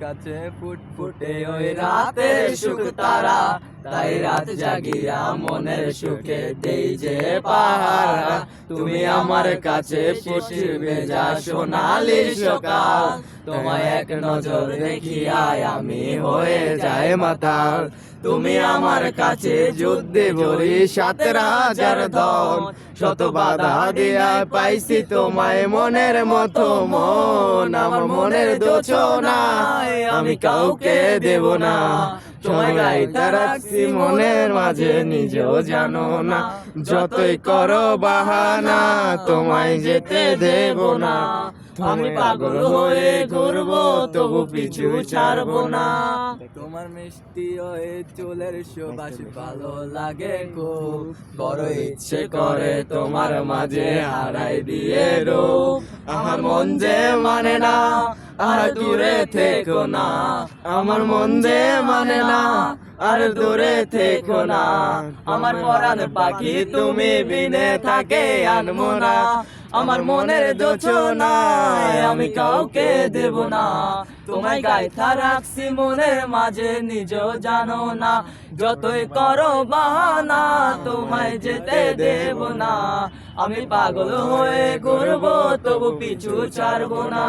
কাছে ফুটফুটে ওই রাতে সুখ তারা তাই রাত জাগিয়া মনের সুখে দেই যে পাহারা। তুমি আমার কাছে ফুটবে যা সোনালি সকাল। তোমায় এক নজর দেখিয়ায় আমি হয়ে যায় মাতাল। তুমি আমার কাছে যুদ্ধে বলি সাত রাজার দল। শত বাধা দিয়া পাইছি তোমায় মনের মতো মন। আমার মনের দোছ না আমি কাউকে দেব না। রাখছি মনের মাঝে, নিজেও জানো না। যতই করো বাহানা, তোমায় যেতে দেব না। আমি পাগল হয়ে ঘুরব তবু পিছু ছাড়ব না। তোমার মিষ্টি ওই চুলের সুবাস ভালো লাগে খুব। বড় ইচ্ছে করে তোমার মাঝে হারাই দিয়ে রূপ আমার মন যে মানে না আর দূরে থেকো না। আমার মন যে মানে না, আর দূরে থেকো না। আমার পরাণ পাখি তুমি বিনে থাকে আনমো না। আমার মনের দোছ না আমি কাউকে দেব না। তোমায় গাইথা রাখছি মনের মাঝে নিজেও জানো না। যতই করো বাহানা, তোমায় যেতে দেব না। আমি পাগল হয়ে ঘুরবো, তবু পিছু ছাড়বো না।